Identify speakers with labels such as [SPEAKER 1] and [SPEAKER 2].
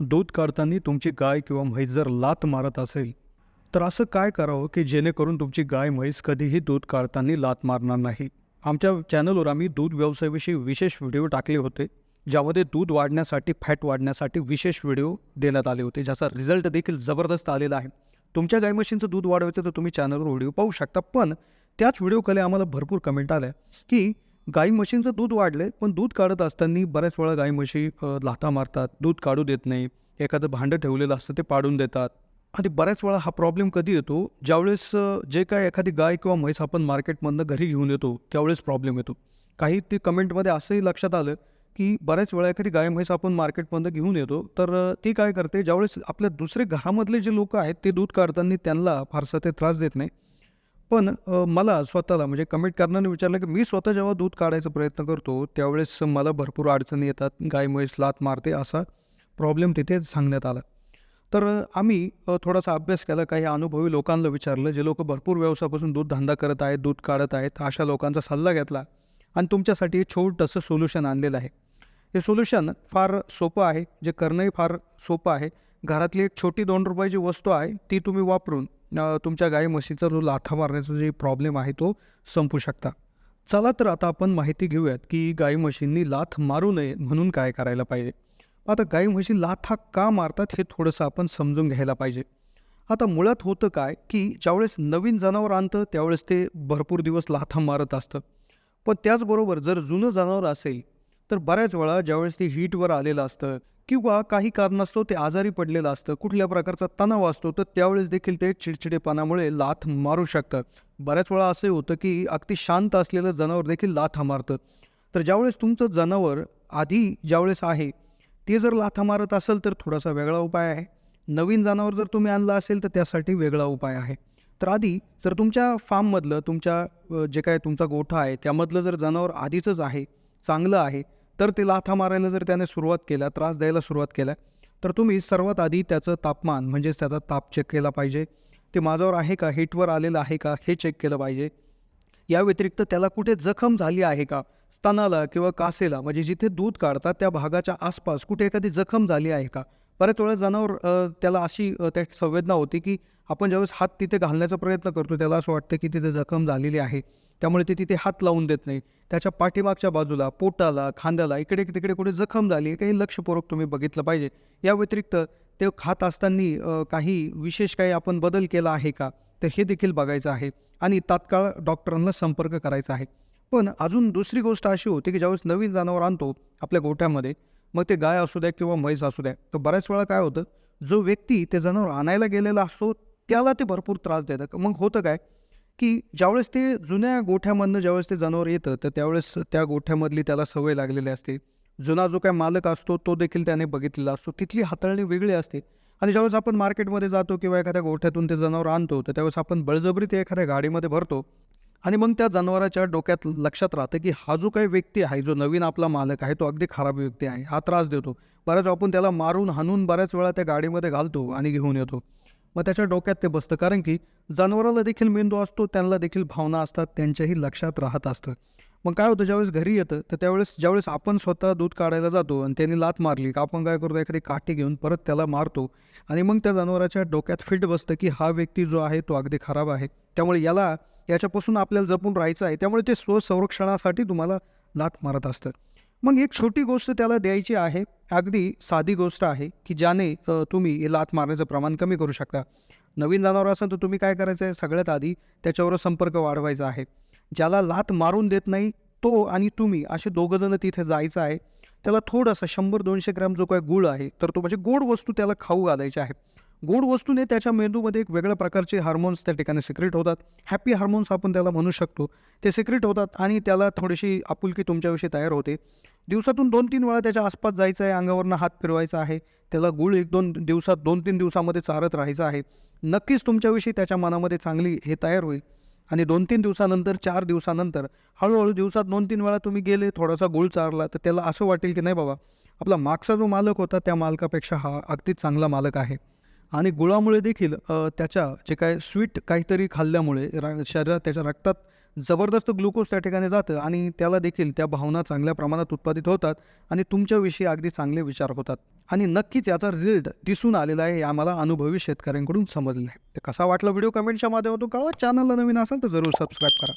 [SPEAKER 1] दूध काढताना तुमची गाय किंवा म्हैस जर लात मारत असेल तर असं काय करावं की जेणेकरून तुमची गाय म्हैस कधीही दूध काढताना लात मारणार नाही? आमच्या चॅनलवर आम्ही दूध व्यवसायाविषयी विशेष व्हिडिओ टाकले होते ज्यामध्ये दूध वाढण्यासाठी फॅट वाढण्यासाठी विशेष व्हिडिओ देण्यात आले होते ज्याचा रिझल्ट देखील जबरदस्त आलेला आहे. तुमच्या गाय म्हशींचं दूध वाढवायचं तर तुम्ही चॅनलवर व्हिडिओ पाहू शकता पण त्याच व्हिडिओकडे आम्हाला भरपूर कमेंट आल्या की गाई म्हशींचं दूध वाढलं आहे पण दूध काढत असताना बऱ्याच वेळा गाई म्हशी लाथा मारतात दूध काढू देत नाही एखादं भांडं ठेवलेलं असतं ते पाडून देतात. आणि बऱ्याच वेळा हा प्रॉब्लेम कधी येतो? ज्यावेळेस जे काय एखादी गाय किंवा म्हैस आपण मार्केटमधनं घरी घेऊन येतो त्यावेळेस प्रॉब्लेम येतो. काही ते कमेंटमध्ये असंही लक्षात आलं की बऱ्याच वेळा एखादी गाय म्हैस आपण मार्केटमधनं घेऊन येतो तर ती काय करते? ज्यावेळेस आपल्या दुसरे घरामधले जे लोक आहेत ते दूध काढताना त्यांना फारसा ते त्रास देत नाही. पण मला स्वतःला म्हणजे कमेंट करण्याने विचारलं की मी स्वतः जेव्हा दूध काढायचा प्रयत्न करतो त्यावेळेस मला भरपूर अडचणी येतात. गाय म्हैस लात मारते असा प्रॉब्लेम तिथे सांगण्यात आला. तर आम्ही थोडासा अभ्यास केला काही अनुभवी लोकांना विचारलं जे लोक भरपूर व्यवसायापासून दूध धंदा करत आहेत दूध काढत आहेत अशा लोकांचा सल्ला घेतला आणि तुमच्यासाठी हे छोटंसं सोल्युशन आणलेलं आहे. हे सोल्युशन फार सोपं आहे जे करणंही फार सोपं आहे. घरातली एक छोटी दोन रुपयाची वस्तू आहे ती तुम्ही वापरून तुमच्या गाई म्हशीचा जो लाथा मारण्याचा जे प्रॉब्लेम आहे तो संपू शकता. चला तर आता आपण माहिती घेऊयात की गाई म्हशींनी लाथ मारू नये म्हणून काय करायला पाहिजे. आता गाई म्हशी लाथा का मारतात हे थोडंसं आपण समजून घ्यायला पाहिजे. आता मुळात होतं काय की ज्यावेळेस नवीन जनावर आणतं त्यावेळेस ते भरपूर दिवस लाथा मारत असतं. पण त्याचबरोबर जर जुनं जनावर असेल तर बऱ्याच वेळा ज्यावेळेस ते हीटवर आलेलं असतं किंवा काही कारणास्तव ते आजारी पडलेलं असतं. कुठल्या प्रकारचा तणाव असतो तर त्यावेळेस देखील ते चिडचिडेपणामुळे लाथ मारू शकतात. बऱ्याच वेळा असं होतं की अगदी शांत असलेलं जनावर देखील लाथा मारतं. तर ज्यावेळेस तुमचं जनावर आधी ज्यावेळेस आहे ते जर लाथा मारत असेल तर थोडासा वेगळा उपाय आहे. नवीन जनावर जर तुम्ही आणलं असेल तर त्यासाठी वेगळा उपाय आहे. तर आधी जर तुमच्या फार्ममधलं तुमच्या जे काय तुमचा गोठा आहे त्यामधलं जर जनावर आधीचंच आहे चांगलं आहे तर ते लाथा मारायला जर त्याने सुरुवात केला त्रास द्यायला सुरुवात केला तर तुम्ही सर्वात आधी त्याचं तापमान म्हणजेच त्याचा ताप चेक केला पाहिजे. ते माझ्यावर आहे का? हिटवर आलेलं आहे का? हे चेक केलं पाहिजे. या व्यतिरिक्त त्याला कुठे जखम झाली आहे का? स्तनाला किंवा कासेला म्हणजे जिथे दूध काढतात त्या भागाच्या आसपास कुठे एखादी जखम झाली आहे का? बऱ्याच वेळा जनावर त्याला अशी त्या संवेदना होती की आपण ज्यावेळेस हात तिथे घालण्याचा प्रयत्न करतो त्याला असं वाटतं की तिथे जखम झालेली आहे. त्यामुळे ते तिथे हात लावून देत नाही. त्याच्या पाठीमागच्या बाजूला पोटाला खांद्याला इकडे तिकडे कुठे जखम झाली आहे काही लक्षपूर्वक तुम्ही बघितलं पाहिजे. या व्यतिरिक्त ते खात असताना काही विशेष काही आपण बदल केला आहे का? तर हे देखील बघायचं आहे आणि तात्काळ डॉक्टरांना संपर्क करायचा आहे. पण अजून दुसरी गोष्ट अशी होती की ज्यावेळेस नवीन जनावर आणतो आपल्या गोठ्यामध्ये मग ते गाय असू द्या किंवा म्हैस असू द्या तर बऱ्याच वेळा काय होतं जो व्यक्ती ते जनावर आणायला गेलेला असतो त्याला ते भरपूर त्रास देतात. मग होतं काय की ज्यावेळेस ते जुन्या गोठ्यामधनं ज्यावेळेस ते जनावर येतं तर त्यावेळेस त्या गोठ्यामधली त्याला सवय लागलेली असते. जुना जो काय मालक असतो तो देखील त्याने बघितलेला असतो. तिथली हाताळणी वेगळी असते. आणि ज्यावेळेस आपण मार्केटमध्ये जातो किंवा एखाद्या गोठ्यातून ते जनावर आणतो तर त्यावेळेस आपण बळजबरी ते एखाद्या गाडीमध्ये भरतो आणि मग त्या जनावराच्या डोक्यात लक्षात राहतं की हा जो काही व्यक्ती आहे जो नवीन आपला मालक आहे तो अगदी खराब व्यक्ती आहे हा त्रास देतो. बऱ्याच आपण त्याला मारून हाणून बऱ्याच वेळा त्या गाडीमध्ये घालतो आणि घेऊन येतो. मग त्याच्या डोक्यात ते बसतं कारण की जनावराला देखील मेंदू असतो त्यांना देखील भावना असतात त्यांच्याही लक्षात राहत असतं. मग काय होतं ज्यावेळेस घरी येतं तर त्यावेळेस ज्यावेळेस आपण स्वतः दूध काढायला जातो आणि त्यांनी लात मारली का आपण काय करतो एखादी काठी घेऊन परत त्याला मारतो आणि मग त्या जनावराच्या डोक्यात फिट बसतं की हा व्यक्ती जो आहे तो अगदी खराब आहे. त्यामुळे याला याच्यापासून आपल्याला जपून राहायचं आहे. त्यामुळे ते स्वसंरक्षणासाठी तुम्हाला लाथ मारत असतं मग एक छोटी गोष्ट त्याला द्यायची आहे. अगदी साधी गोष्ट आहे की ज्याने तुम्ही लाथ लात मारण्याचं प्रमाण कमी करू शकता. नवीन जनावर असेल तर तुम्ही काय करायचं आहे? सगळ्यात आधी त्याच्यावर संपर्क वाढवायचा आहे. ज्याला लात मारून देत नाही तो आणि तुम्ही असे दोघंजणं तिथे जायचं आहे. त्याला थोडासा शंभर दोनशे ग्रॅम जो काय गुळ आहे तर तो म्हणजे गोड वस्तू त्याला खाऊ घालायची आहे. गोड वस्तूने त्याच्या मेंदूमध्ये एक वेगळ्या प्रकारचे हार्मोन्स त्या ठिकाणी सिक्रेट होतात. हॅपी हार्मोन्स आपण त्याला म्हणू शकतो. ते सिक्रेट होतात आणि त्याला थोडीशी आपुलकी तुमच्याविषयी तयार होते. दिवसातून दोन तीन वेळा त्याच्या आसपास जायचं आहे अंगावरनं हात फिरवायचा आहे. त्याला गुळ एक दोन दिवसात दोन तीन दिवसामध्ये चारत राहायचं आहे. नक्कीच तुमच्याविषयी त्याच्या मनामध्ये चांगली हे तयार होईल. आणि दोन तीन दिवसानंतर चार दिवसानंतर हळूहळू दिवसात दोन तीन वेळा तुम्ही गेले थोडासा गुळ चारला तर त्याला असं वाटेल की नाही बाबा आपला मागचा जो मालक होता त्या मालकापेक्षा हा अगदीच चांगला मालक आहे. आणि गुळामुळे देखील त्याच्या जे काय स्वीट काहीतरी खाल्ल्यामुळे रा शरीरात त्याच्या रक्तात जबरदस्त ग्लुकोज त्या ठिकाणी जातं आणि त्याला देखील त्या भावना चांगल्या प्रमाणात उत्पादित होतात आणि तुमच्याविषयी अगदी चांगले विचार होतात. आणि नक्कीच याचा रिझल्ट दिसून आलेला आहे आम्हाला अनुभवी शेतकऱ्यांकडून समजलं आहे तर कसा वाटला व्हिडिओ कमेंटच्या माध्यमातून कळवा. चॅनलला नवीन असाल तर जरूर सबस्क्राईब करा.